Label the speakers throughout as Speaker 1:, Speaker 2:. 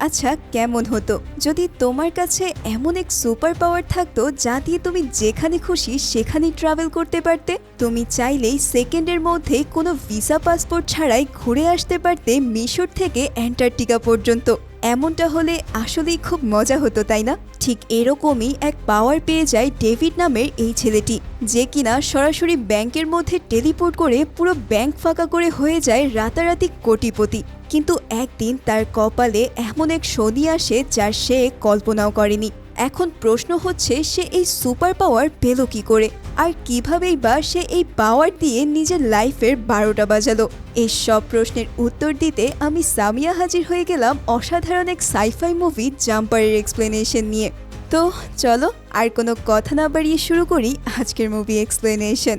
Speaker 1: আচ্ছা কেমন হতো? যদি তোমার কাছে এমন এক সুপার পাওয়ার থাকতো, যা দিয়ে তুমি যেখানে খুশি সেখানে ট্রাভেল করতে পারতে? তুমি চাইলেই সেকেন্ডের মধ্যে কোনো ভিসা পাসপোর্ট ছাড়াই ঘুরে আসতে পারতে মিশর থেকে অ্যান্টার্কটিকা পর্যন্ত। এমনটা হলে আসলেই খুব মজা হতো, তাই না? ঠিক এরকমই এক পাওয়ার পেয়ে যায় ডেভিড নামের এই ছেলেটি, যে কিনা সরাসরি ব্যাংকের মধ্যে টেলিপোর্ট করে পুরো ব্যাংক ফাঁকা করে হয়ে যায় রাতারাতি কোটিপতি। কিন্তু একদিন তার কপালে এমন এক শনি আসে যার সে কল্পনাও করেনি। এখন প্রশ্ন হচ্ছে, সে এই সুপার পাওয়ার পেল কি করে? আর কিভাবেই বা সে এই পাওয়ার দিয়ে নিজের লাইফের বারোটা বাজালো? এই সব প্রশ্নের উত্তর দিতে আমি সামিয়া হাজির হয়ে গেলাম অসাধারণ এক সাইফাই মুভি জাম্পারের এক্সপ্লেনেশন নিয়ে। তো চলো আর কোনো কথা না বাড়িয়ে শুরু করি আজকের মুভি এক্সপ্লেনেশন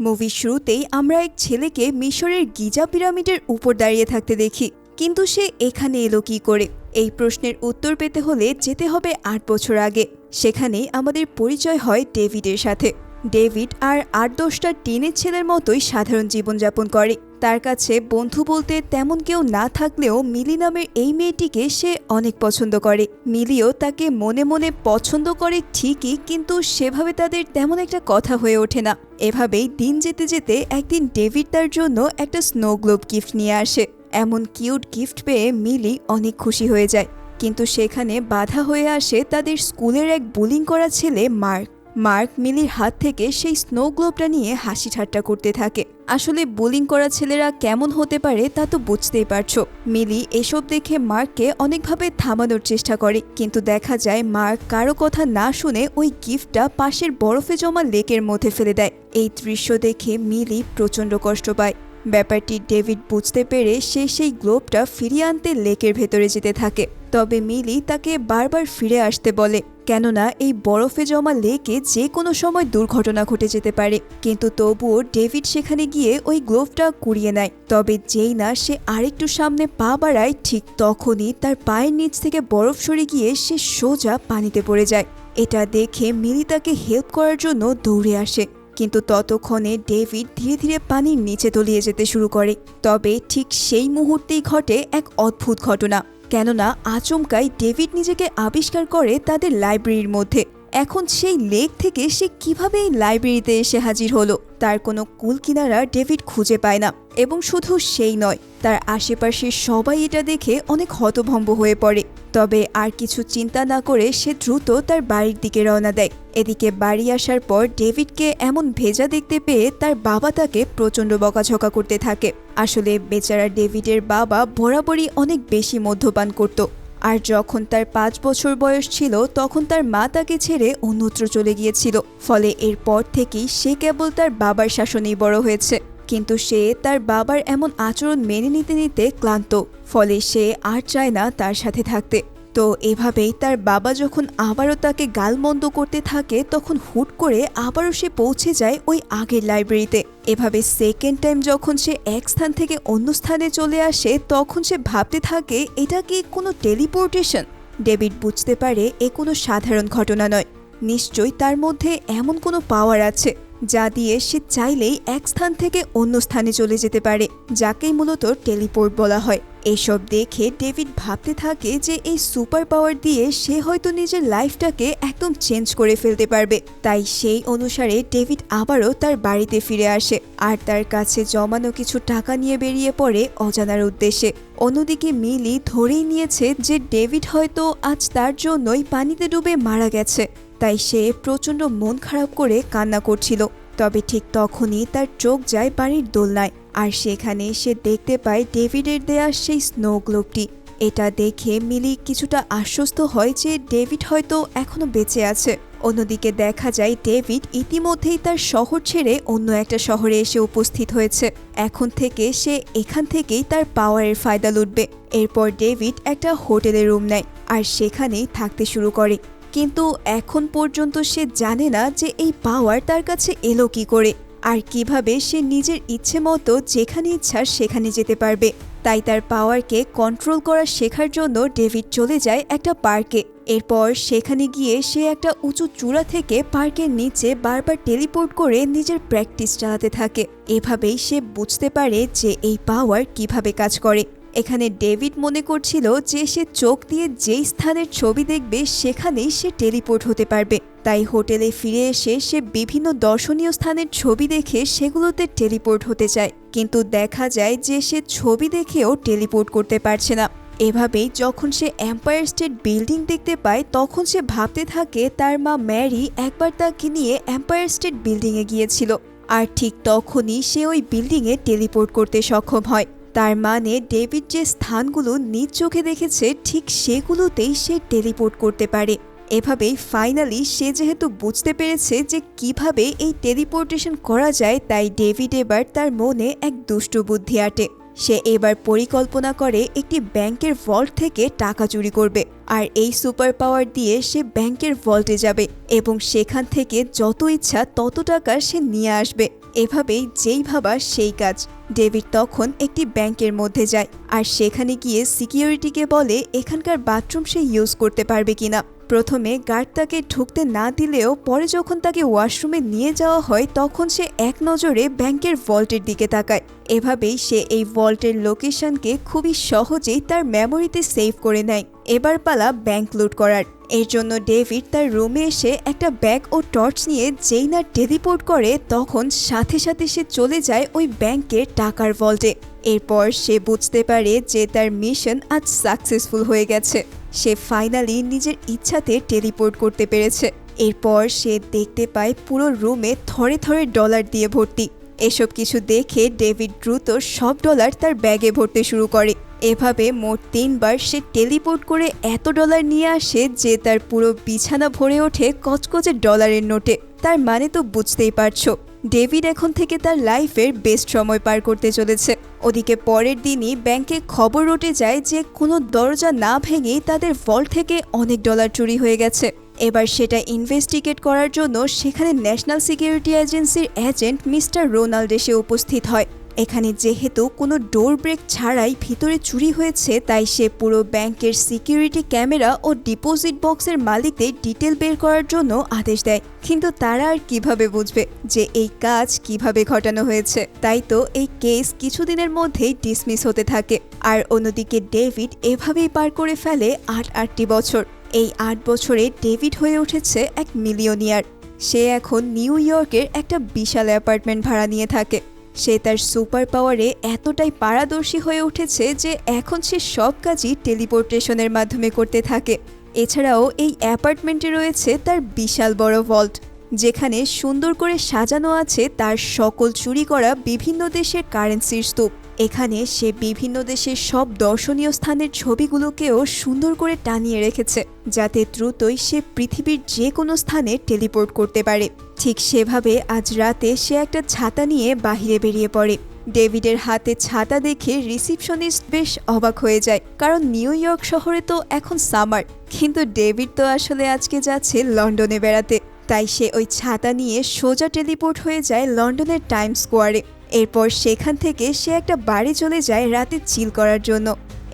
Speaker 1: মুভির শুরুতেই আমরা এক ছেলেকে মিশরের গিজা পিরামিডের উপর দাঁড়িয়ে থাকতে দেখি। কিন্তু সে এখানে এলো কী করে? এই প্রশ্নের উত্তর পেতে হলে যেতে হবে আট বছর আগে। সেখানে আমাদের পরিচয় হয় ডেভিডের সাথে। ডেভিড আর আট দশটা টিনের ছেলের মতোই সাধারণ জীবনযাপন করে। তার কাছে বন্ধু বলতে তেমন কেউ না থাকলেও মিলি নামের এই মেয়েটিকে সে অনেক পছন্দ করে। মিলিও তাকে মনে মনে পছন্দ করে ঠিকই, কিন্তু সেভাবে তাদের তেমন একটা কথা হয়ে ওঠে না। এভাবেই দিন যেতে যেতে একদিন ডেভিড তার জন্য একটা স্নো গ্লোব গিফট নিয়ে আসে। এমন কিউট গিফট পেয়ে মিলি অনেক খুশি হয়ে যায়। কিন্তু সেখানে বাধা হয়ে আসে তাদের স্কুলের এক বুলিং করা ছেলে মার্ক। মার্ক মিলির হাত থেকে সেই স্নো গ্লোবটা নিয়ে হাসি ঠাট্টা করতে থাকে। আসলে বোলিং করা ছেলেরা কেমন হতে পারে তা তো বুঝতেই পারছ। মিলি এসব দেখে মার্ককে অনেকভাবে থামানোর চেষ্টা করে। কিন্তু দেখা যায় মার্ক কারও কথা না শুনে ওই গিফটটা পাশের বরফে জমা লেকের মধ্যে ফেলে দেয়। এই দৃশ্য দেখে মিলি প্রচণ্ড কষ্ট পায়। ব্যাপারটি ডেভিড বুঝতে পেরে সে সেই গ্লোবটা ফিরিয়ে আনতে লেকের ভেতরে যেতে থাকে। তবে মিলি তাকে বারবার ফিরে আসতে বলে, কেননা এই বরফে জমা লেকে যে কোনো সময় দুর্ঘটনা ঘটে যেতে পারে। কিন্তু তবুও ডেভিড সেখানে গিয়ে ওই গ্লোভটা কুড়িয়ে নেয়। তবে যেই না সে আরেকটু সামনে পা বাড়ায়, ঠিক তখনই তার পায়ের নিচ থেকে বরফ সরে গিয়ে সে সোজা পানিতে পড়ে যায়। এটা দেখে মিলি তাকে হেল্প করার জন্য দৌড়ে আসে। কিন্তু ততক্ষণে ডেভিড ধীরে ধীরে পানির নিচে তলিয়ে যেতে শুরু করে। তবে ঠিক সেই মুহূর্তেই ঘটে এক অদ্ভুত ঘটনা। কেননা আচমকাই ডেভিড নিজেকে আবিষ্কার করে তাদের লাইব্রেরির মধ্যে। এখন সেই লেক থেকে সে কীভাবে এই লাইব্রেরিতে এসে হাজির হলো, তার কোনো কুল কিনারা ডেভিড খুঁজে পায় না। এবং শুধু সেই নয়, তার আশেপাশে সবাই এটা দেখে অনেক হতভম্ব হয়ে পড়ে। তবে আর কিছু চিন্তা না করে সে দ্রুত তার বাড়ির দিকে রওনা দেয়। এদিকে বাড়ি আসার পর ডেভিডকে এমন ভেজা দেখতে পেয়ে তার বাবা তাকে প্রচণ্ড বকাঝকা করতে থাকে। আসলে বেচারা ডেভিডের বাবা বরাবরই অনেক বেশি মদ্যপান করত। আর যখন তার পাঁচ বছর বয়স ছিল, তখন তার মা তাকে ছেড়ে অন্যত্র চলে গিয়েছিল। ফলে এরপর থেকেই সে কেবল তার বাবার শাসনেই বড় হয়েছে। কিন্তু সে তার বাবার এমন আচরণ মেনে নিতে নিতে ক্লান্ত, ফলে সে আর চায় না তার সাথে থাকতে। তো এভাবেই তার বাবা যখন আবারও তাকে গালমন্দ করতে থাকে, তখন হুট করে আবারও সে পৌঁছে যায় ওই আগের লাইব্রেরিতে। এভাবে সেকেন্ড টাইম যখন সে এক স্থান থেকে অন্য স্থানে চলে আসে, তখন সে ভাবতে থাকে, এটা কি কোনো টেলিপোর্টেশন? ডেভিড বুঝতে পারে, এ কোনো সাধারণ ঘটনা নয়। নিশ্চয়ই তার মধ্যে এমন কোনো পাওয়ার আছে। যা দিয়ে সে চাইলেই এক স্থান থেকে অন্য স্থানে চলে যেতে পারে, যাকেই মূলত টেলিপোর্ট বলা হয়। এসব দেখে ডেভিড ভাবতে থাকে যে এই সুপার পাওয়ার দিয়ে সে হয়তো নিজের লাইফটাকে একদম চেঞ্জ করে ফেলতে পারবে। তাই সেই অনুসারে ডেভিড আবারও তার বাড়িতে ফিরে আসে আর তার কাছে জমানো কিছু টাকা নিয়ে বেরিয়ে পড়ে অজানার উদ্দেশ্যে। অন্যদিকে মিলি ধরেই নিয়েছে যে ডেভিড হয়তো আজ তার জন্যই পানিতে ডুবে মারা গেছে। তাই সে প্রচণ্ড মন খারাপ করে কান্না করছিল। তবে ঠিক তখনই তার চোখ যায় বাড়ির দোলনায়, আর সেখানে সে দেখতে পায় ডেভিডের দেয়া সেই স্নো গ্লোবটি এটা দেখে মিলি কিছুটা আশ্বস্ত হয় যে ডেভিড হয়তো এখনও বেঁচে আছে। অন্যদিকে দেখা যায় ডেভিড ইতিমধ্যেই তার শহর ছেড়ে অন্য একটা শহরে এসে উপস্থিত হয়েছে। এখন থেকে সে এখান থেকেই তার পাওয়ারের ফায়দা লুটবে। এরপর ডেভিড একটা হোটেলে রুম নেয়, আর সেখানেই থাকতে শুরু করে। কিন্তু এখন পর্যন্ত সে জানে না যে এই পাওয়ার তার কাছে এলো কি করে, আর কীভাবে সে নিজের ইচ্ছে মতো যেখানে ইচ্ছা সেখানে যেতে পারবে। তাই তার পাওয়ারকে কন্ট্রোল করা শেখার জন্য ডেভিড চলে যায় একটা পার্কে। এরপর সেখানে গিয়ে সে একটা উঁচু চূড়া থেকে পার্কের নিচে বারবার টেলিপোর্ট করে নিজের প্র্যাকটিস চালাতে থাকে। এভাবেই সে বুঝতে পারে যে এই পাওয়ার কীভাবে কাজ করে। এখানে ডেভিড মনে করছিল যে সে চোখ দিয়ে যেই স্থানের ছবি দেখবে, সেখানেই সে টেলিপোর্ট হতে পারবে। তাই হোটেলে ফিরে এসে সে বিভিন্ন দর্শনীয় স্থানের ছবি দেখে সেগুলোতে টেলিপোর্ট হতে চায়। কিন্তু দেখা যায় যে সে ছবি দেখেও টেলিপোর্ট করতে পারছে না। এভাবেই যখন সে এম্পায়ার স্টেট বিল্ডিং দেখতে পায়, তখন সে ভাবতে থাকে তার মা ম্যারি একবার তাকে নিয়ে এম্পায়ার স্টেট বিল্ডিংয়ে গিয়েছিল। আর ঠিক তখনই সে ওই বিল্ডিংয়ে টেলিপোর্ট করতে সক্ষম হয়। তার মানে ডেভিড যে স্থানগুলো নিজ চোখে দেখেছে, ঠিক সেগুলোতেই সে টেলিপোর্ট করতে পারে। এভাবেই ফাইনালি সে যেহেতু বুঝতে পেরেছে যে কীভাবে এই টেলিপোর্টেশন করা যায়, তাই ডেভিড এবার তার মনে এক দুষ্ট বুদ্ধি আটে। সে এবার পরিকল্পনা করে একটি ব্যাংকের ভল্ট থেকে টাকা চুরি করবে আর এই সুপার পাওয়ার দিয়ে সে ব্যাংকের ভল্টে যাবে এবং সেখান থেকে যত ইচ্ছা তত টাকা সে নিয়ে আসবে। এভাবেই যেই ভাবা সেই কাজ। ডেভিড তখন একটি ব্যাংকের মধ্যে যায় আর সেখানে গিয়ে সিকিউরিটিকে বলে এখানকার বাথরুম সে ইউজ করতে পারবে কিনা। প্রথমে গার্ড তাকে ঢুকতে না দিলেও পরে যখন তাকে ওয়াশরুমে নিয়ে যাওয়া হয়, তখন সে এক নজরে ব্যাংকের ভল্টের দিকে তাকায়। এভাবেই সে এই ভল্টের লোকেশনকে খুবই সহজেই তার মেমোরিতে সেভ করে নেয়। এবার পালা ব্যাংক লুট করার। এর জন্য ডেভিড তার রুমে এসে একটা ব্যাগ ও টর্চ নিয়ে যেই না টেলিপোর্ট করে, তখন সাথে সাথে সে চলে যায় ওই ব্যাংকের টাকার ভল্টে। এরপর সে বুঝতে পারে যে তার মিশন আজ সাকসেসফুল হয়ে গেছে। সে ফাইনালি নিজের ইচ্ছাতে টেলিপোর্ট করতে পেরেছে। এরপর সে দেখতে পায় পুরো রুমে থরে থরে ডলার দিয়ে ভর্তি। এসব কিছু দেখে ডেভিড দ্রুত সব ডলার তার ব্যাগে ভরতে শুরু করে। এভাবে মোট তিনবার সে টেলিপোর্ট করে এত ডলার নিয়ে আসে যে তার পুরো বিছানা ভরে ওঠে কচকচে ডলারের নোটে। তার মানে তো বুঝতেই পারছ। ডেভিড এখন থেকে তার লাইফের বেস্ট সময় পার করতে চলেছে। ওদিকে পরের দিনই ব্যাংকে খবর ওঠে যায় যে, কোনো দরজা না ভেঙেই তাদের ভল্ট থেকে অনেক ডলার চুরি হয়ে গেছে। এবার সেটা ইনভেস্টিগেট করার জন্য সেখানে ন্যাশনাল সিকিউরিটি এজেন্সির এজেন্ট মিস্টার রোনাল্ড এসে উপস্থিত হয়। এখানে যেহেতু কোনো ডোর ব্রেক ছাড়াই ভিতরে চুরি হয়েছে, তাই সে পুরো ব্যাংকের সিকিউরিটি ক্যামেরা ও ডিপোজিট বক্সের মালিকদের ডিটেল বের করার জন্য আদেশ দেয়। কিন্তু তারা আর কীভাবে বুঝবে যে এই কাজ কীভাবে ঘটানো হয়েছে? তাই তো এই কেস কিছুদিনের মধ্যেই ডিসমিস হতে থাকে। আর অন্যদিকে ডেভিড এভাবেই পার করে ফেলে আট আটটি বছর। এই আট বছরে ডেভিড হয়ে উঠেছে এক মিলিয়নিয়ার সে এখন নিউ ইয়র্কের একটা বিশাল অ্যাপার্টমেন্ট ভাড়া নিয়ে থাকে। সে তার সুপার পাওয়ারে এতটাই পারদর্শী হয়ে উঠেছে যে এখন সে সব কাজই টেলিপোর্টেশনের মাধ্যমে করতে থাকে। এছাড়াও এই অ্যাপার্টমেন্টে রয়েছে তার বিশাল বড় ভল্ট, যেখানে সুন্দর করে সাজানো আছে তার সকল চুরি করা বিভিন্ন দেশের কারেন্সির স্তূপ। এখানে সে বিভিন্ন দেশের সব দর্শনীয় স্থানের ছবিগুলোকেও সুন্দর করে টানিয়ে রেখেছে, যাতে দ্রুতই সে পৃথিবীর যে কোনো স্থানে টেলিপোর্ট করতে পারে। ঠিক সেভাবে আজ রাতে সে একটা ছাতা নিয়ে বাহিরে বেরিয়ে পড়ে। ডেভিডের হাতে ছাতা দেখে রিসিপশনিস্ট বেশ অবাক হয়ে যায়, কারণ নিউ ইয়র্ক শহরে তো এখন সামার। কিন্তু ডেভিড তো আসলে আজকে যাচ্ছে লন্ডনে বেড়াতে। তাই সে ওই ছাতা নিয়ে সোজা টেলিপোর্ট হয়ে যায় লন্ডনের টাইম স্কোয়ারে। এরপর সেখান থেকে সে একটা বাড়ি চলে যায় রাতে চিল করার জন্য।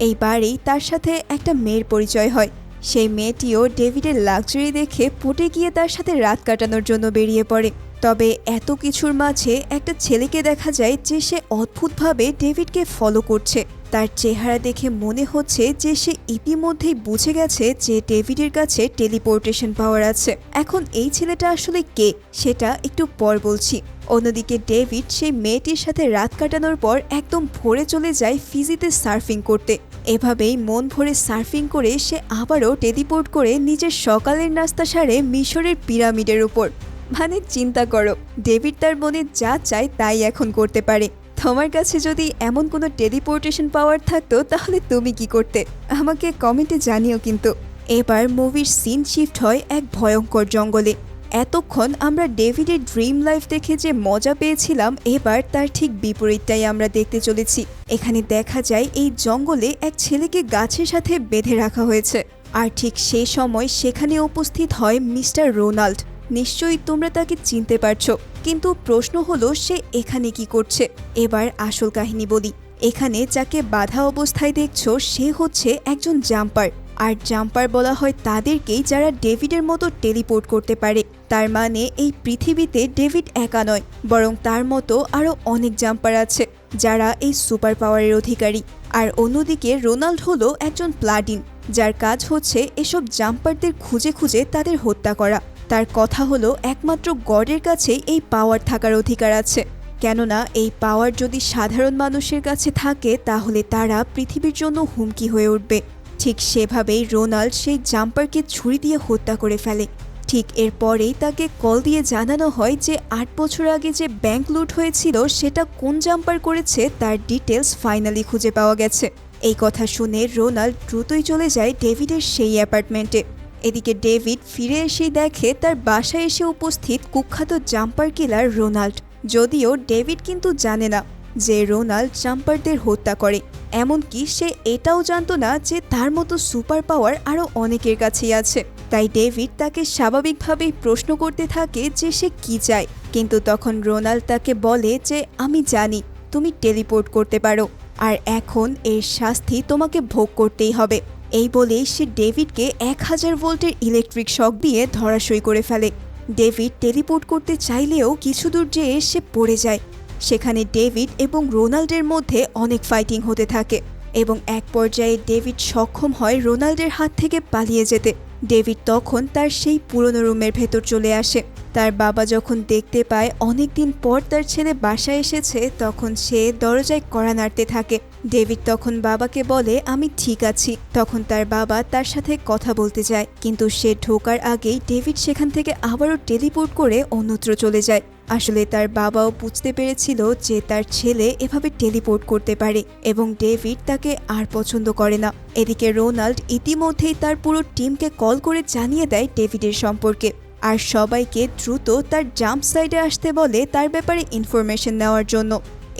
Speaker 1: এই বাড়ি তার সাথে একটা মেয়ের পরিচয় হয়। সেই মেয়েটিও ডেভিডের লাক্সারি দেখে পটে গিয়ে তার সাথে রাত কাটানোর জন্য বেরিয়ে পড়ে। তবে এত কিছুর মাঝে একটা ছেলেকে দেখা যায় যে সে অদ্ভুতভাবে ডেভিডকে ফলো করছে। তার চেহারা দেখে মনে হচ্ছে যে সে ইতিমধ্যেই বুঝে গেছে যে ডেভিডের কাছে টেলিপোর্টেশন পাওয়ার আছে। এখন এই ছেলেটা আসলে কে? সেটা একটু পর বলছি। অন্যদিকে ডেভিড সেই মেয়েটির সাথে রাত কাটানোর পর একদম ভোরে চলে যায় ফিজিতে সার্ফিং করতে। এভাবেই মন ভরে সার্ফিং করে সে আবারও টেলিপোর্ট করে নিজের সকালের নাস্তা সারে মিশরের পিরামিডের উপর। মানে চিন্তা করো, ডেভিড তার মনে যা চায় তাই এখন করতে পারে। তোমার কাছে যদি এমন কোনো টেলিপোর্টেশন পাওয়ার থাকতো তাহলে তুমি কি করতে? আমাকে কমেন্টে জানিও কিন্তু। এবার মুভির সিন শিফট হয় এক ভয়ঙ্কর জঙ্গলে। এতক্ষণ আমরা ডেভিডের ড্রিম লাইফ দেখে যে মজা পেয়েছিলাম, এবার তার ঠিক বিপরীতটাই আমরা দেখতে চলেছি। এখানে দেখা যায় এই জঙ্গলে এক ছেলেকে গাছের সাথে বেঁধে রাখা হয়েছে। আর ঠিক সেই সময় সেখানে উপস্থিত হয় মিস্টার রোনাল্ড। নিশ্চয়ই তোমরা তাকে চিনতে পারছ। কিন্তু প্রশ্ন হলো, সে এখানে কি করছে? এবার আসল কাহিনী বলি। এখানে যাকে বাধা অবস্থায় দেখছ, সে হচ্ছে একজন জাম্পার। আর জাম্পার বলা হয় তাদেরকেই যারা ডেভিডের মতো টেলিপোর্ট করতে পারে। তার মানে এই পৃথিবীতে ডেভিড একা নয়, বরং তার মতো আরও অনেক জাম্পার আছে, যারা এই সুপার পাওয়ারের অধিকারী। আর অন্যদিকে রোনাল্ড হলো একজন প্লাডিন যার কাজ হচ্ছে এসব জাম্পারদের খুঁজে খুঁজে তাদের হত্যা করা। তার কথা হলো একমাত্র গডের কাছেই এই পাওয়ার থাকার অধিকার আছে। কেননা এই পাওয়ার যদি সাধারণ মানুষের কাছে থাকে, তাহলে তারা পৃথিবীর জন্য হুমকি হয়ে উঠবে। ঠিক সেভাবেই রোনাল্ড সেই জাম্পারকে ছুরি দিয়ে হত্যা করে ফেলে। ঠিক এরপরেই তাকে কল দিয়ে জানানো হয় যে আট বছর আগে যে ব্যাংক লুট হয়েছিল, সেটা কোন জাম্পার করেছে তার ডিটেলস ফাইনালি খুঁজে পাওয়া গেছে। এই কথা শুনে রোনাল্ড দ্রুতই চলে যায় ডেভিডের সেই অ্যাপার্টমেন্টে। এদিকে ডেভিড ফিরে এসেই দেখে তার বাসায় এসে উপস্থিত কুখ্যাত জাম্পার কিলার রোনাল্ড। যদিও ডেভিড কিন্তু জানে না যে রোনাল্ড জাম্পারদের হত্যা করে। এমনকি সে এটাও জানতো না যে তার মতো সুপার পাওয়ার আরও অনেকের কাছেই আছে। তাই ডেভিড তাকে স্বাভাবিকভাবেই প্রশ্ন করতে থাকে যে সে কি চায়। কিন্তু তখন রোনাল্ড তাকে বলে যে, আমি জানি, তুমি টেলিপোর্ট করতে পারো। আর এখন এর শাস্তি তোমাকে ভোগ করতেই হবে। এই বলেই সে ডেভিডকে এক হাজার ভোল্টের ইলেকট্রিক শক দিয়ে ধরাশয়ী করে ফেলে। ডেভিড টেলিপোর্ট করতে চাইলেও কিছু দূর যেয়ে সে পড়ে যায়। সেখানে ডেভিড এবং রোনাল্ডের মধ্যে অনেক ফাইটিং হতে থাকে এবং এক পর্যায়ে ডেভিড সক্ষম হয় রোনাল্ডের হাত থেকে পালিয়ে যেতে। ডেভিড তখন তার সেই পুরনো রুমের ভেতর চলে আসে। তার বাবা যখন দেখতে পায় অনেক দিন পর তার ছেলে বাসায় এসেছে, তখন সে দরজায় কড়া নাড়তে থাকে। ডেভিড তখন বাবাকে বলে, আমি ঠিক আছি। তখন তার বাবা তার সাথে কথা বলতে যায়, কিন্তু সে ঢোকার আগেই ডেভিড সেখান থেকে আবারও টেলিপোর্ট করে অন্যত্র চলে যায়। আসলে তার বাবাও বুঝতে পেরেছিল যে তার ছেলে এভাবে টেলিপোর্ট করতে পারে এবং ডেভিড তাকে আর পছন্দ করে না। এদিকে রোনাল্ড ইতিমধ্যেই তার পুরো টিমকে কল করে জানিয়ে দেয় ডেভিডের সম্পর্কে। আর সবাইকে দ্রুত তার জাম্প সাইডে আসতে বলে তার ব্যাপারে ইনফরমেশন নেওয়ার জন্য।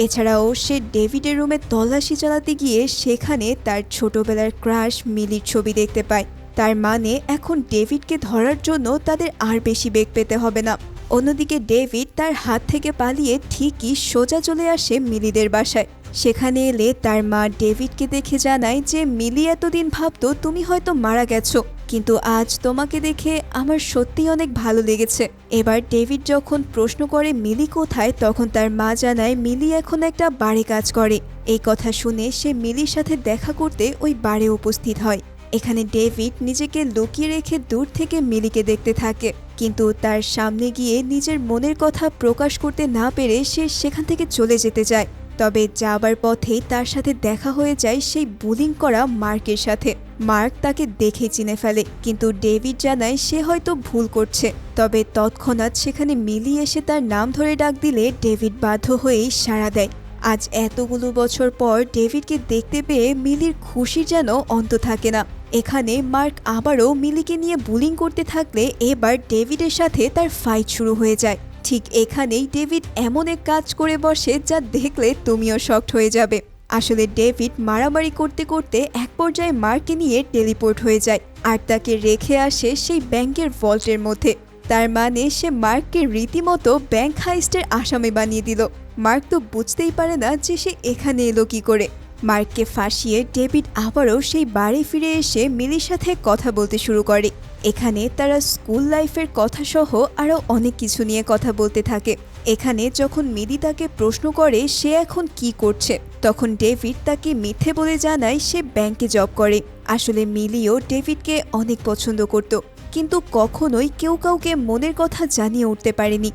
Speaker 1: এছাড়াও সে ডেভিডের রুমে তল্লাশি চালাতে গিয়ে সেখানে তার ছোটবেলার ক্রাশ, মিলির ছবি দেখতে পায়। তার মানে এখন ডেভিডকে ধরার জন্য তাদের আর বেশি বেগ পেতে হবে না। অন্যদিকে ডেভিড তার হাত থেকে পালিয়ে ঠিকই সোজা চলে আসে মিলিদের বাসায়। সেখানে এলে তার মা ডেভিডকে দেখে জানায় যে মিলি এতদিন ভাবতো তুমি হয়তো মারা গেছো, কিন্তু আজ তোমাকে দেখে আমার সত্যি অনেক ভালো লেগেছে। এবার ডেভিড যখন প্রশ্ন করে মিলি কোথায়, তখন তার মা জানায় মিলি এখন একটা বাড়ি কাজ করে। এই কথা শুনে সে মিলির সাথে দেখা করতে ওই বাড়ি উপস্থিত হয়। এখানে ডেভিড নিজেকে লুকিয়ে রেখে দূর থেকে মিলিকে দেখতে থাকে, কিন্তু তার সামনে গিয়ে নিজের মনের কথা প্রকাশ করতে না পেরে সে সেখান থেকে চলে যেতে চায় তবে যাবার পথেই তার সাথে দেখা হয়ে যায় সেই বুলিং করা মার্কের সাথে। মার্ক তাকে দেখে চিনে ফেলে, কিন্তু ডেভিড জানায় সে হয়তো ভুল করছে। তবে তৎক্ষণাৎ সেখানে মিলি এসে তার নাম ধরে ডাক দিলে ডেভিড বাধ্য হয়েই সাড়া দেয়। আজ এতগুলো বছর পর ডেভিডকে দেখতে পেয়ে মিলির খুশি যেন অন্ত থাকে না। এখানে মার্ক আবারও মিলিকে নিয়ে বুলিং করতে থাকলে এবার ডেভিডের সাথে তার ফাইট শুরু হয়ে যায়। ঠিক এখানেই ডেভিড এমন এক কাজ করে বসে যা দেখলে তুমিও শক্ট হয়ে যাবে। আসলে ডেভিড মারামারি করতে করতে এক পর্যায়ে মার্কে নিয়ে টেলিপোর্ট হয়ে যায় আর তাকে রেখে আসে সেই ব্যাংকের ভল্টের মধ্যে। তার মানে সে মার্ককে রীতিমতো ব্যাংক হাইস্টের আসামি বানিয়ে দিল। মার্ক তো বুঝতেই পারে না যে সে এখানে এলো কি করে। মার্ককে ফাঁসিয়ে ডেভিড আবারও সেই বাড়ি ফিরে এসে মিলির সাথে কথা বলতে শুরু করে। এখানে তারা স্কুল লাইফের কথা সহ আরও অনেক কিছু নিয়ে কথা বলতে থাকে। এখানে যখন মিদি তাকে প্রশ্ন করে সে এখন কি করছে, তখন ডেভিড তাকে মিথ্যে বলে জানায় সে ব্যাংকে জব করে। আসলে মিলিও ডেভিডকে অনেক পছন্দ করত, কিন্তু কখনোই কেউ কাউকে মনের কথা জানিয়ে উঠতে পারেনি।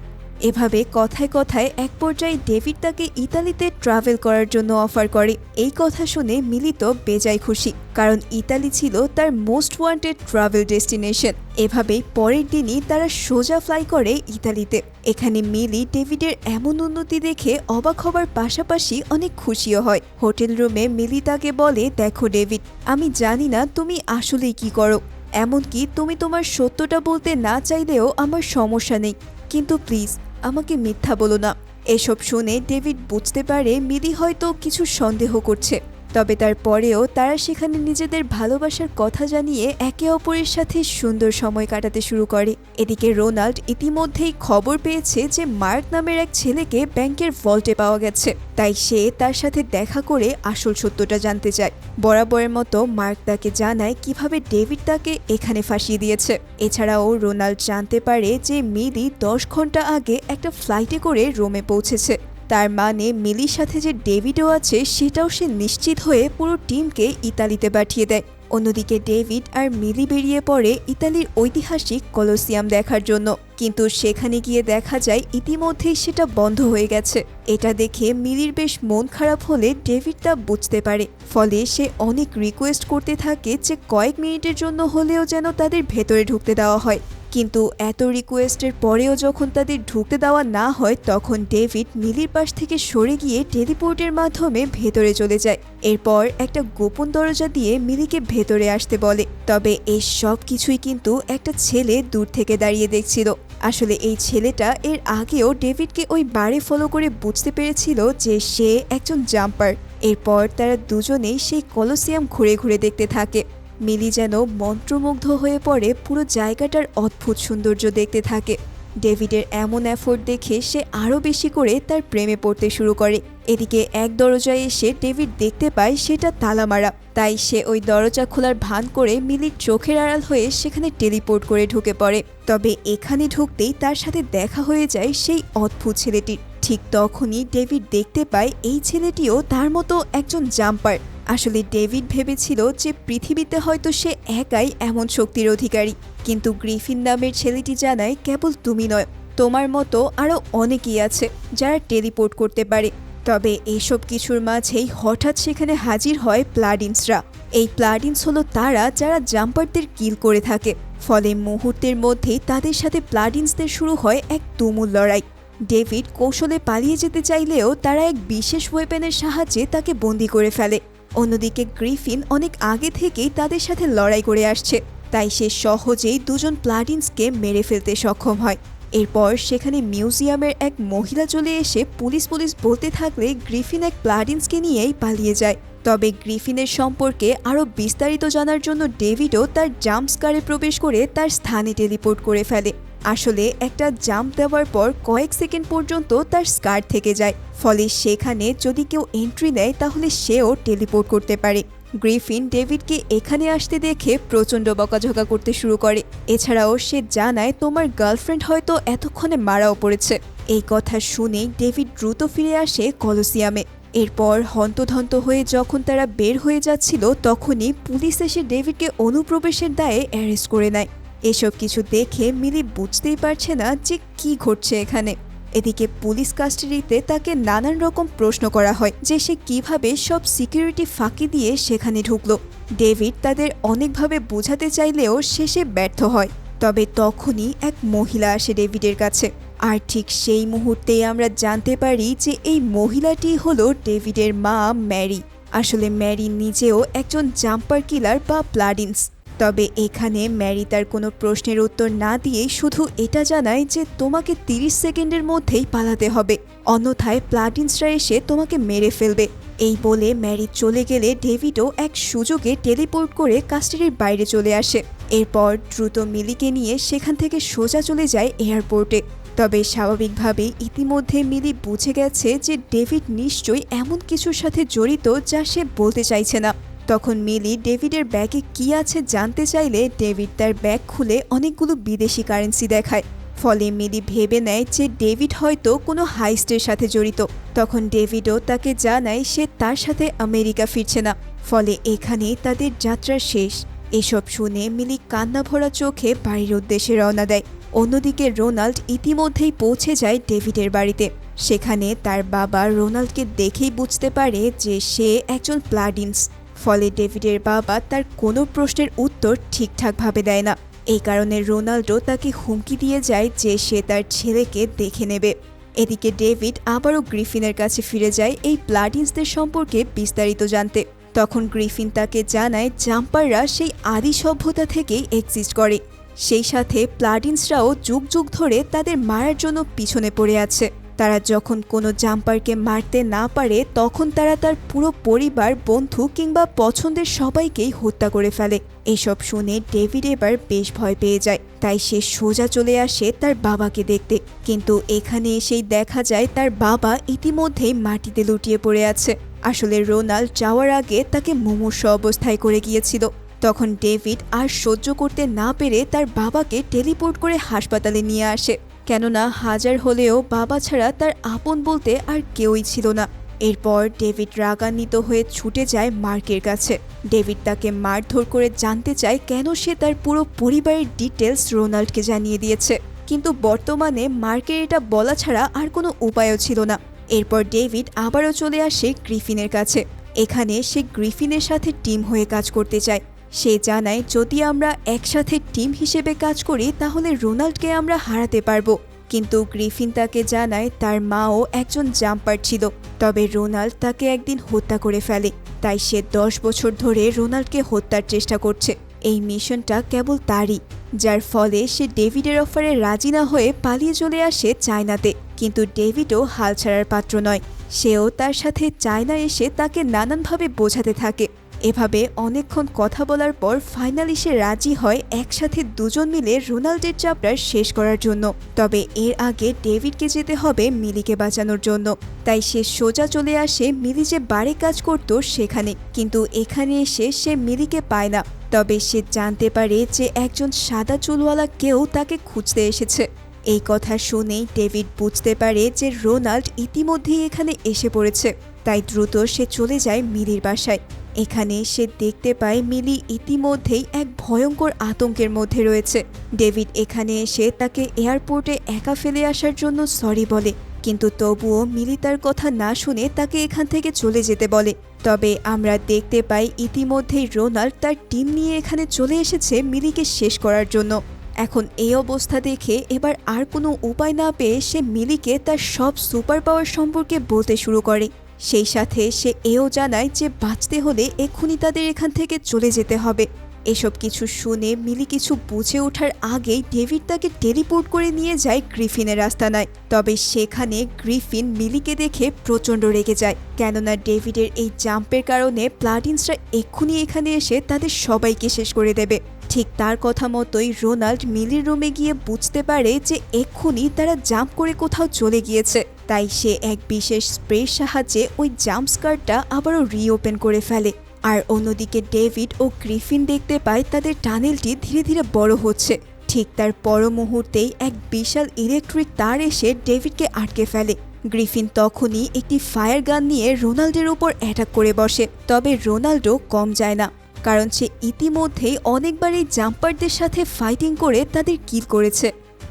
Speaker 1: এভাবে কথায় কথায় এক পর্যায়ে ডেভিড তাকে ইতালিতে ট্রাভেল করার জন্য অফার করে। এই কথা শুনে মিলিত বেজায় খুশি, কারণ ইতালি ছিল তার মোস্ট ওয়ান্টেড ট্রাভেল ডেস্টিনেশন। এভাবেই পরের দিনই তারা সোজা ফ্লাই করে ইতালিতে। এখানে মিলি ডেভিডের এমন উন্নতি দেখে অবাক হবার পাশাপাশি অনেক খুশিও হয়। হোটেল রুমে মিলি তাকে বলে, দেখো ডেভিড, আমি জানি না তুমি আসলেই কি করো। এমনকি তুমি তোমার সত্যটা বলতে না চাইলেও আমার সমস্যা নেই। কিন্তু প্লিজ আমাকে মিথ্যা বলো না। এসব শুনে ডেভিড বুঝতে পারে মিদি হয়তো কিছু সন্দেহ করছে। তবে তারপরেও তারা সেখানে নিজেদের ভালোবাসার কথা জানিয়ে একে অপরের সাথে সুন্দর সময় কাটাতে শুরু করে। এদিকে রোনাল্ড ইতিমধ্যেই খবর পেয়েছে যে মার্ক নামের এক ছেলেকে ব্যাংকের ভল্টে পাওয়া গেছে। তাই সে তার সাথে দেখা করে আসল সত্যটা জানতে চায়। বরাবরের মতো মার্ক তাকে জানায় কীভাবে ডেভিড তাকে এখানে ফাঁসিয়ে দিয়েছে। এছাড়াও রোনাল্ড জানতে পারে যে মিলি দশ ঘণ্টা আগে একটা ফ্লাইটে করে রোমে পৌঁছেছে। তার মানে মিলির সাথে যে ডেভিডও আছে, সেটাও সে নিশ্চিত হয়ে পুরো টিমকে ইতালিতে পাঠিয়ে দেয়। অন্যদিকে ডেভিড আর মিলি বেরিয়ে পড়ে ইতালির ঐতিহাসিক কলোসিয়াম দেখার জন্য। কিন্তু সেখানে গিয়ে দেখা যায় ইতিমধ্যেই সেটা বন্ধ হয়ে গেছে। এটা দেখে মিলির বেশ মন খারাপ হলে ডেভিড তা বুঝতে পারে। ফলে সে অনেক রিকোয়েস্ট করতে থাকে যে কয়েক মিনিটের জন্য হলেও যেন তাদের ভেতরে ঢুকতে দেওয়া হয়। কিন্তু এত রিকোয়েস্টের পরেও যখন তাদের ঢুকতে দেওয়া না হয়, তখন ডেভিড মিলির পাশ থেকে সরে গিয়ে টেলিপোর্টের মাধ্যমে ভেতরে চলে যায়। এরপর একটা গোপন দরজা দিয়ে মিলিকে ভেতরে আসতে বলে। তবে এই সব কিছুই কিন্তু একটা ছেলে দূর থেকে দাঁড়িয়ে দেখছিল। আসলে এই ছেলেটা এর আগেও ডেভিডকে ওই বারে ফলো করে বুঝতে পেরেছিল যে সে একজন জাম্পার এরপর তারা দুজনেই সেই কলোসিয়াম ঘুরে ঘুরে দেখতে থাকে। মিলি যেন মন্ত্রমুগ্ধ হয়ে পড়ে, পুরো জায়গাটার অদ্ভুত সৌন্দর্য দেখতে থাকে। ডেভিডের এমন এফোর্ট দেখে সে আরও বেশি করে তার প্রেমে পড়তে শুরু করে। এদিকে এক দরজায় এসে ডেভিড দেখতে পায় সেটা তালা মারা তাই সে ওই দরজা খোলার ভান করে মিলির চোখের আড়াল হয়ে সেখানে টেলিপোর্ট করে ঢুকে পড়ে। তবে এখানে ঢুকতেই তার সাথে দেখা হয়ে যায় সেই অদ্ভুত ছেলেটির। ঠিক তখনই ডেভিড দেখতে পায় এই ছেলেটিও তার মতো একজন জাম্পার। আসলে ডেভিড ভেবেছিল যে পৃথিবীতে হয়তো সে একাই এমন শক্তির অধিকারী। কিন্তু গ্রিফিন নামের ছেলেটি জানায়, কেবল তুমি নয়, তোমার মতো আরও অনেকেই আছে যারা টেলিপোর্ট করতে পারে। তবে এইসব কিছুর মাঝেই হঠাৎ সেখানে হাজির হয় প্লাডিন্সরা। এই প্লাডিন্স হলো তারা যারা জাম্পারদের কিল করে থাকে। ফলে মুহূর্তের মধ্যেই তাদের সাথে প্লাডিন্সদের শুরু হয় এক তুমুল লড়াই। ডেভিড কৌশলে পালিয়ে যেতে চাইলেও তারা এক বিশেষ ওয়েপেনের সাহায্যে তাকে বন্দি করে ফেলে। অন্যদিকে গ্রিফিন অনেক আগে থেকেই তাদের সাথে লড়াই করে আসছে। তাই সে সহজেই দুজন প্লাডিন্সকে মেরে ফেলতে সক্ষম হয়। এরপর সেখানে মিউজিয়ামের এক মহিলা চলে এসে পুলিশ পুলিশ বলতে থাকলে গ্রিফিন এক প্লাডিন্সকে নিয়েই পালিয়ে যায়। তবে গ্রিফিনের সম্পর্কে আরও বিস্তারিত জানার জন্য ডেভিডও তার জাম্পস্কারে প্রবেশ করে তার স্থানে টেলিপোর্ট করে ফেলে। আসলে একটা জাম্প দেওয়ার পর কয়েক সেকেন্ড পর্যন্ত তার স্কার থেকে যায়। ফলে সেখানে যদি কেউ এন্ট্রি নেয়, তাহলে সেও টেলিপোর্ট করতে পারে। গ্রিফিন ডেভিডকে এখানে আসতে দেখে প্রচণ্ড বকাঝকা করতে শুরু করে। এছাড়াও সে জানায়, তোমার গার্লফ্রেন্ড হয়তো এতক্ষণে মারাও পড়েছে। এই কথা শুনেই ডেভিড দ্রুত ফিরে আসে কলোসিয়ামে। এরপর হন্তধন্ত হয়ে যখন তারা বের হয়ে যাচ্ছিল, তখনই পুলিশ এসে ডেভিডকে অনুপ্রবেশের দায়ে অ্যারেস্ট করে নেয়। এসব কিছু দেখে মিলি বুঝতেই পারছে না যে কি ঘটছে এখানে। এদিকে পুলিশ কাস্টাডিতে তাকে নানান রকম প্রশ্ন করা হয় যে সে কীভাবে সব সিকিউরিটি ফাঁকি দিয়ে সেখানে ঢুকলো। ডেভিড তাদের অনেকভাবে বোঝাতে চাইলেও শেষে ব্যর্থ হয়। তবে তখনই এক মহিলা আসে ডেভিডের কাছে। আর ঠিক সেই মুহূর্তেই আমরা জানতে পারি যে এই মহিলাটি হলো ডেভিডের মা ম্যারি। আসলে ম্যারি নিজেও একজন জাম্পার কিলার বা প্লাডিন্স। তবে এখানে ম্যারি তার কোনো প্রশ্নের উত্তর না দিয়েই শুধু এটা জানায় যে তোমাকে 30 সেকেন্ডের মধ্যেই পালাতে হবে। অন্যথায় প্লাটিন্সরা এসে তোমাকে মেরে ফেলবে। এই বলে ম্যারি চলে গেলে ডেভিডও এক সুযোগে টেলিপোর্ট করে কাস্টাডির বাইরে চলে আসে। এরপর দ্রুত মিলিকে নিয়ে সেখান থেকে সোজা চলে যায় এয়ারপোর্টে। তবে স্বাভাবিকভাবেই ইতিমধ্যে মিলি বুঝে গেছে যে ডেভিড নিশ্চয়ই এমন কিছুর সাথে জড়িত যা সে বলতে চাইছে না। তখন মিলি ডেভিডের ব্যাগে কি আছে জানতে চাইলে ডেভিড তার ব্যাগ খুলে অনেকগুলো বিদেশি কারেন্সি দেখায়। ফলে মিলি ভেবে নেয় যে ডেভিড হয়তো কোনো হাইস্টের সাথে জড়িত। তখন ডেভিডও তাকে জানায় সে তার সাথে আমেরিকা ফিরছে না। ফলে এখানেই তাদের যাত্রা শেষ। এসব শুনে মিলি কান্না ভরা চোখে বাড়ির উদ্দেশ্যে রওনা দেয়। অন্যদিকে রোনাল্ড ইতিমধ্যেই পৌঁছে যায় ডেভিডের বাড়িতে। সেখানে তার বাবা রোনাল্ডকে দেখেই বুঝতে পারে যে সে একজন প্লাডিন্স। ফলে ডেভিডের বাবা তার কোনো প্রশ্নের উত্তর ঠিকঠাকভাবে দেয় না। এই কারণে রোনাল্ডো তাকে হুমকি দিয়ে যায় যে সে তার ছেলেকে দেখে নেবে। এদিকে ডেভিড আবারও গ্রিফিনের কাছে ফিরে যায় এই প্লাডিন্সদের সম্পর্কে বিস্তারিত জানতে। তখন গ্রিফিন তাকে জানায়, জাম্পাররা সেই আদি সভ্যতা থেকেই এক্সিস্ট করে। সেই সাথে প্লাডিন্সরাও যুগ যুগ ধরে তাদের মারার জন্য পিছনে পড়ে আছে। তারা যখন কোনো জাম্পারকে মারতে না পারে, তখন তারা তার পুরো পরিবার, বন্ধু কিংবা পছন্দের সবাইকেই হত্যা করে ফেলে। এসব শুনে ডেভিড এবার বেশ ভয় পেয়ে যায়। তাই সে সোজা চলে আসে তার বাবাকে দেখতে। কিন্তু এখানে এসেই দেখা যায় তার বাবা ইতিমধ্যেই মাটিতে লুটিয়ে পড়ে আছে। আসলে রোনাল্ড যাওয়ার আগে তাকে মুমূর্ষ অবস্থায় করে গিয়েছিল। তখন ডেভিড আর সহ্য করতে না পেরে তার বাবাকে টেলিপোর্ট করে হাসপাতালে নিয়ে আসে। কেননা হাজার হলেও বাবা ছাড়া তার আপন বলতে আর কেউই ছিল না। এরপর ডেভিড রাগান্বিত হয়ে ছুটে যায় মার্কের কাছে। ডেভিড তাকে মারধর করে জানতে চায় কেন সে তার পুরো পরিবারের ডিটেলস রোনাল্ডকে জানিয়ে দিয়েছে। কিন্তু বর্তমানে মার্কের এটা বলা ছাড়া আর কোনো উপায়ও ছিল না। এরপর ডেভিড আবারও চলে আসে গ্রিফিনের কাছে। এখানে সে গ্রিফিনের সাথে টিম হয়ে কাজ করতে চায়। সে জানায়, যদি আমরা একসাথে টিম হিসেবে কাজ করি, তাহলে রোনাল্ডকে আমরা হারাতে পারব। কিন্তু গ্রিফিন তাকে জানায়, তার মাও একজন জাম্পার ছিল, তবে রোনাল্ড তাকে একদিন হত্যা করে ফেলে। তাই সে দশ বছর ধরে রোনাল্ডকে হত্যার চেষ্টা করছে। এই মিশনটা কেবল তারই, যার ফলে সে ডেভিডের অফারে রাজি না হয়ে পালিয়ে চলে আসে চায়নাতে। কিন্তু ডেভিডও হাল ছাড়ার পাত্র নয়, সেও তার সাথে চায়না এসে তাকে নানানভাবে বোঝাতে থাকে। এভাবে অনেকক্ষণ কথা বলার পর ফাইনালি সে রাজি হয় একসাথে দুজন মিলে রোনাল্ডের চাপড়ার শেষ করার জন্য। তবে এর আগে ডেভিডকে যেতে হবে মিলিকে বাঁচানোর জন্য। তাই সে সোজা চলে আসে মিলি যে বাড়ি কাজ করত সেখানে। কিন্তু এখানে এসে সে মিলিকে পায় না। তবে সে জানতে পারে যে একজন সাদা চুলওয়ালা কেউ তাকে খুঁজতে এসেছে। এই কথা শুনেই ডেভিড বুঝতে পারে যে রোনাল্ড ইতিমধ্যেই এখানে এসে পড়েছে। তাই দ্রুত সে চলে যায় মিলির বাসায়। এখানে সে দেখতে পায় মিলি ইতিমধ্যেই এক ভয়ঙ্কর আতঙ্কের মধ্যে রয়েছে। ডেভিড এখানে এসে তাকে এয়ারপোর্টে একা ফেলে আসার জন্য সরি বলে, কিন্তু তবুও মিলি তার কথা না শুনে তাকে এখান থেকে চলে যেতে বলে। তবে আমরা দেখতে পাই ইতিমধ্যেই রোনাল্ড তার টিম নিয়ে এখানে চলে এসেছে মিলিকে শেষ করার জন্য। এখন এই অবস্থা দেখে এবার আর কোনো উপায় না পেয়ে সে মিলিকে তার সব সুপার পাওয়ার সম্পর্কে বলতে শুরু করে। সেই সাথে সে এও জানায় যে বাঁচতে হলে এক্ষুনি তাদের এখান থেকে চলে যেতে হবে। এসব কিছু শুনে মিলি কিছু বুঝে ওঠার আগেই ডেভিড তাকে টেলিপোর্ট করে নিয়ে যায় গ্রিফিনের আস্তানায়। তবে সেখানে গ্রিফিন মিলিকে দেখে প্রচণ্ড রেগে যায়। কেননা ডেভিডের এই জাম্পের কারণে প্লাটিন্সরা এক্ষুনি এখানে এসে তাদের সবাইকে শেষ করে দেবে। ঠিক তার কথা মতোই রোনাল্ড মিলির রুমে গিয়ে বুঝতে পারে যে এক্ষুনি তারা জাম্প করে কোথাও চলে গিয়েছে। তাই সে এক বিশেষ স্প্রের সাহায্যে ওই জাম্প স্কার্টটা আবারও রিওপেন করে ফেলে। আর অন্যদিকে ডেভিড ও গ্রিফিন দেখতে পায় তাদের টানেলটি ধীরে ধীরে বড় হচ্ছে। ঠিক তার পর মুহূর্তেই এক বিশাল ইলেকট্রিক তার এসে ডেভিডকে আটকে ফেলে। গ্রিফিন তখনই একটি ফায়ার গান নিয়ে রোনাল্ডের উপর অ্যাটাক করে বসে। তবে রোনাল্ডো কম যায় না। কারণ সে ইতিমধ্যেই অনেকবার এই জাম্পারদের সাথে ফাইটিং করে তাদের কিল করেছে,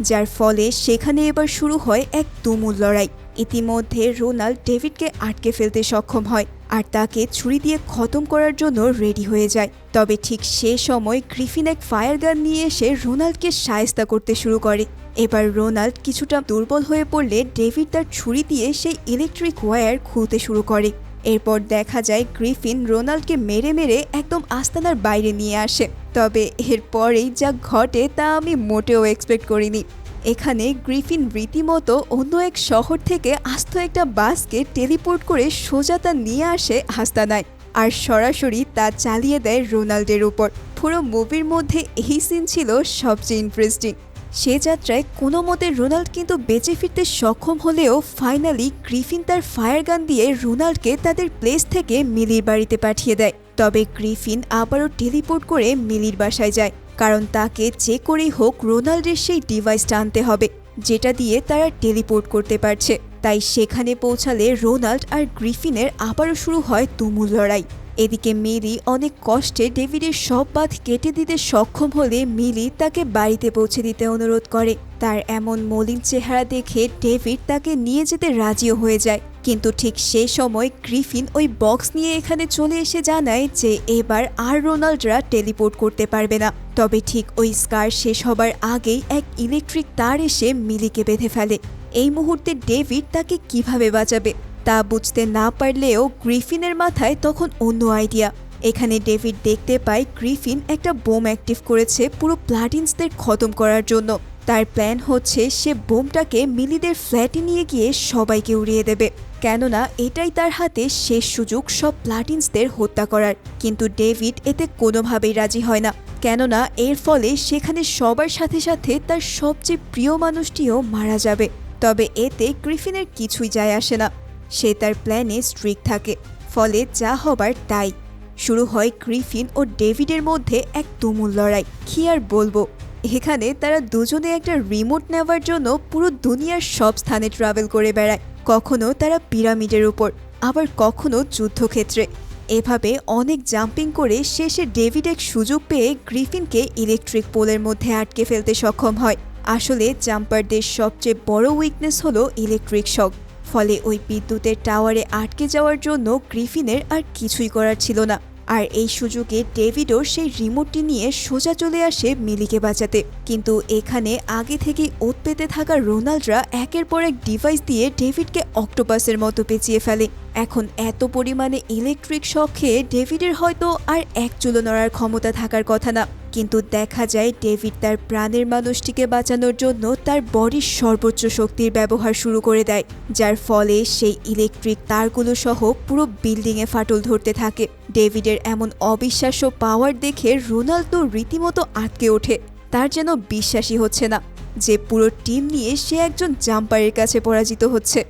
Speaker 1: যার ফলে সেখানে এবার শুরু হয় এক তুমুল লড়াই। ইতিমধ্যে রোনাল্ড ডেভিডকে আটকে ফেলতে সক্ষম হয় আর তাকে ছুরি দিয়ে খতম করার জন্য রেডি হয়ে যায়। তবে ঠিক সে সময় গ্রিফিন এক ফায়ার গান নিয়ে এসে রোনাল্ডকে সায়স্তা করতে শুরু করে। এবার রোনাল্ড কিছুটা দুর্বল হয়ে পড়লে ডেভিড তার ছুরি দিয়ে সেই ইলেকট্রিক ওয়্যার খুলতে শুরু করে। এরপর দেখা যায় গ্রিফিন রোনাল্ডকে মেরে মেরে একদম আস্তানার বাইরে নিয়ে আসে। তবে এরপরেই যা ঘটে তা আমি মোটেও এক্সপেক্ট করিনি। এখানে গ্রিফিন রীতিমতো অন্য এক শহর থেকে আস্ত একটা বাসকে টেলিপোর্ট করে সোজা তা নিয়ে আসে আস্তানায়, আর সরাসরি তা চালিয়ে দেয় রোনাল্ডের উপর। পুরো মুভির মধ্যে এই সিন ছিল সবচেয়ে ইন্টারেস্টিং সে যাত্রায় কোনো মতে রোনাল্ড কিন্তু বেঁচে ফিরতে সক্ষম হলেও ফাইনালি গ্রিফিন তার ফায়ার গান দিয়ে রোনাল্ডকে তাদের প্লেস থেকে মিলির বাড়িতে পাঠিয়ে দেয়। তবে গ্রিফিন আবারও টেলিপোর্ট করে মিলির বাসায় যায়, কারণ তাকে যে করেই হোক রোনাল্ডের সেই ডিভাইসটা আনতে হবে, যেটা দিয়ে তারা টেলিপোর্ট করতে পারছে। তাই সেখানে পৌঁছালে রোনাল্ড আর গ্রিফিনের আবারও শুরু হয় তুমুল লড়াই। এদিকে মিলি অনেক কষ্টে ডেভিডের সব বাঁধ কেটে দিতে সক্ষম হলে মিলি তাকে বাড়িতে পৌঁছে দিতে অনুরোধ করে। তার এমন মলিন চেহারা দেখে ডেভিড তাকে নিয়ে যেতে রাজিও হয়ে যায়। কিন্তু ঠিক সে সময় গ্রিফিন ওই বক্স নিয়ে এখানে চলে এসে জানায় যে এবার আর রোনাল্ডরা টেলিপোর্ট করতে পারবে না। তবে ঠিক ওই স্কার শেষ হবার আগেই এক ইলেকট্রিক তার এসে মিলিকে বেঁধে ফেলে। এই মুহূর্তে ডেভিড তাকে কীভাবে বাঁচাবে? তা বুঝতে না পারলেও গ্রিফিনের মাথায় তখন অন্য আইডিয়া। এখানে ডেভিড দেখতে পায় গ্রিফিন একটা বোম অ্যাক্টিভ করেছে পুরো প্লাটিন্সদের খতম করার জন্য। তার প্ল্যান হচ্ছে সে বোমটাকে মিলিদের ফ্ল্যাটে নিয়ে গিয়ে সবাইকে উড়িয়ে দেবে। কেননা এটাই তার হাতে শেষ সুযোগ সব প্লাটিন্সদের হত্যা করার। কিন্তু ডেভিড এতে কোনোভাবেই রাজি হয় না। কেননা এর ফলে সেখানে সবার সাথে সাথে তার সবচেয়ে প্রিয় মানুষটিও মারা যাবে। তবে এতে গ্রিফিনের কিছুই যায় আসে না। সে তার প্ল্যানে স্ট্রিক থাকে, ফলে যা হবার তাই। শুরু হয় গ্রিফিন ও ডেভিডের মধ্যে এক তুমুল লড়াই, কি আর বলব? এখানে তারা দুজনে একটা রিমোট নেওয়ার জন্য পুরো দুনিয়ার সব স্থানে ট্রাভেল করে বেড়ায়, কখনো তারা পিরামিডের উপর, আবার কখনো যুদ্ধক্ষেত্রে। এভাবে অনেক জাম্পিং করে শেষে ডেভিড এক সুযোগ পেয়ে গ্রিফিনকে ইলেকট্রিক পোলের মধ্যে আটকে ফেলতে সক্ষম হয়। আসলে জাম্পারদের সবচেয়ে বড় উইকনেস হলো ইলেকট্রিক শক ফলে ওই বিদ্যুতের টাওয়ারে আটকে যাওয়ার জন্য গ্রিফিনের আর কিছুই করার ছিল না। আর এই সুযোগে ডেভিডও সেই রিমোটটি নিয়ে সোজা চলে আসে মিলিকে বাঁচাতে। কিন্তু এখানে আগে থেকেই ওত পেতে থাকা রোনাল্ডরা একের পর এক ডিভাইস দিয়ে ডেভিডকে অক্টোপাসের মতো পেঁচিয়ে ফেলে। এখন এত পরিমাণে ইলেকট্রিক শক খেয়ে ডেভিডের হয়তো আর এক চুলো নড়ার ক্ষমতা থাকার কথা না। কিন্তু দেখা যায় ডেভিড তার প্রাণের মানুষটিকে বাঁচানোর জন্য তার বডির সর্বোচ্চ শক্তির ব্যবহার শুরু করে দেয়, যার ফলে সেই ইলেকট্রিক তারগুলো সহ পুরো বিল্ডিংয়ে ফাটল ধরতে থাকে। ডেভিডের এমন অবিশ্বাস্য পাওয়ার দেখে রোনাল্ডো রীতিমতো আটকে ওঠে। তার যেন বিশ্বাসই হচ্ছে না যে পুরো টিম নিয়ে সে একজন জাম্পারের কাছে পরাজিত হচ্ছে।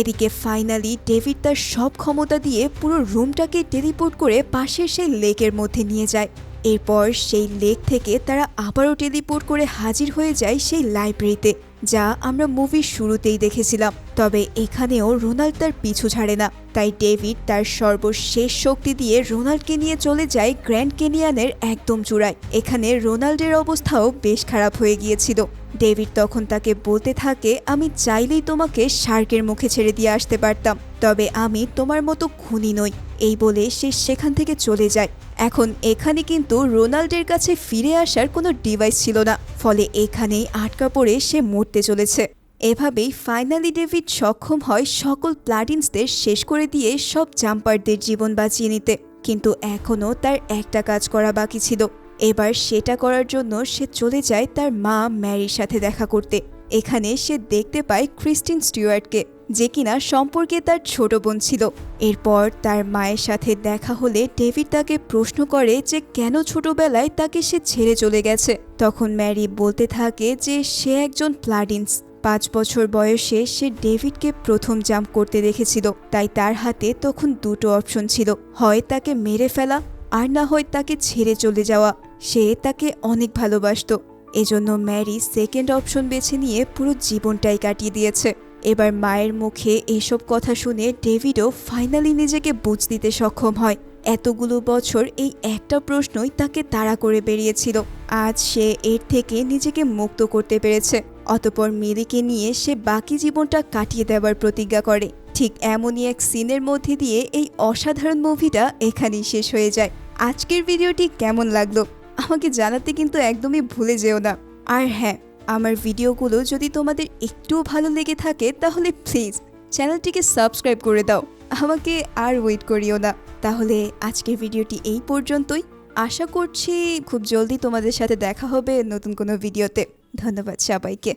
Speaker 1: এদিকে ফাইনালি ডেভিড তার সব ক্ষমতা দিয়ে পুরো রুমটাকে টেলিপোর্ট করে পাশের সেই লেকের মধ্যে নিয়ে যায়। এরপর সেই লেক থেকে তারা আবারও টেলিপোর্ট করে হাজির হয়ে যায় সেই লাইব্রেরিতে, যা আমরা মুভির শুরুতেই দেখেছিলাম। তবে এখানেও রোনাল্ড তার পিছু ছাড়ে না। তাই ডেভিড তার সর্বশেষ শক্তি দিয়ে রোনাল্ডকে নিয়ে চলে যায় গ্র্যান্ড কেনিয়ানের একদম চূড়ায়। এখানে রোনাল্ডের অবস্থাও বেশ খারাপ হয়ে গিয়েছিল। ডেভিড তখন তাকে বলতে থাকে, আমি চাইলেই তোমাকে শার্কের মুখে ছেড়ে দিয়ে আসতে পারতাম, তবে আমি তোমার মতো খুনি নই। এই বলে সে সেখান থেকে চলে যায়। এখন এখানে কিন্তু রোনাল্ডের কাছে ফিরে আসার কোনো ডিভাইস ছিল না। ফলে এখানেই আটকা পড়ে সে মরতে চলেছে। এভাবেই ফাইনালি ডেভিড সক্ষম হয় সকল প্লাটিন্সদের শেষ করে দিয়ে সব জাম্পারদের জীবন বাঁচিয়ে নিতে। কিন্তু এখনও তার একটা কাজ করা বাকি ছিল। এবার সেটা করার জন্য সে চলে যায় তার মা ম্যারির সাথে দেখা করতে। এখানে সে দেখতে পায় ক্রিস্টিন স্টিউয়ার্টকে যে কিনা সম্পর্কে তার ছোট বোন ছিল। এরপর তার মায়ের সাথে দেখা হলে ডেভিড তাকে প্রশ্ন করে যে কেন ছোটবেলায় তাকে সে ছেড়ে চলে গেছে। তখন ম্যারি বলতে থাকে যে সে একজন প্লাডিন্স। পাঁচ বছর বয়সে সে ডেভিডকে প্রথম জাম্প করতে দেখেছিল। তাই তার হাতে তখন দুটো অপশন ছিল, হয় তাকে মেরে ফেলা আর না হয় তাকে ছেড়ে চলে যাওয়া। সে তাকে অনেক ভালোবাসতো। এজন্য ম্যারি সেকেন্ড অপশন বেছে নিয়ে পুরো জীবনটাই কাটিয়ে দিয়েছে। এবার মায়ের মুখে এসব কথা শুনে ডেভিডও ফাইনালি নিজেকে বুঝ দিতে সক্ষম হয়। এতগুলো বছর এই একটা প্রশ্নই তাকে তাড়া করে বেরিয়েছিল। আজ সে এর থেকে নিজেকে মুক্ত করতে পেরেছে। অতপর মিলিকে নিয়ে সে বাকি জীবনটা কাটিয়ে দেওয়ার প্রতিজ্ঞা করে। ঠিক এমনই এক সিনের মধ্যে দিয়ে এই অসাধারণ মুভিটা এখানেই শেষ হয়ে যায়। আজকের ভিডিওটি কেমন লাগল? আমাকে জানাতে কিন্তু একদমই ভুলে যেও না। আর হ্যাঁ আমার ভিডিওগুলো যদি তোমাদের একটুও ভালো লেগে থাকে, তাহলে প্লিজ চ্যানেলটিকে সাবস্ক্রাইব করে দাও। আমাকে আর ওয়েট করিও না। তাহলে আজকের ভিডিওটি এই পর্যন্তই। আশা করছি খুব জলদি তোমাদের সাথে দেখা হবে নতুন কোনো ভিডিওতে। ধন্যবাদ সবাইকে।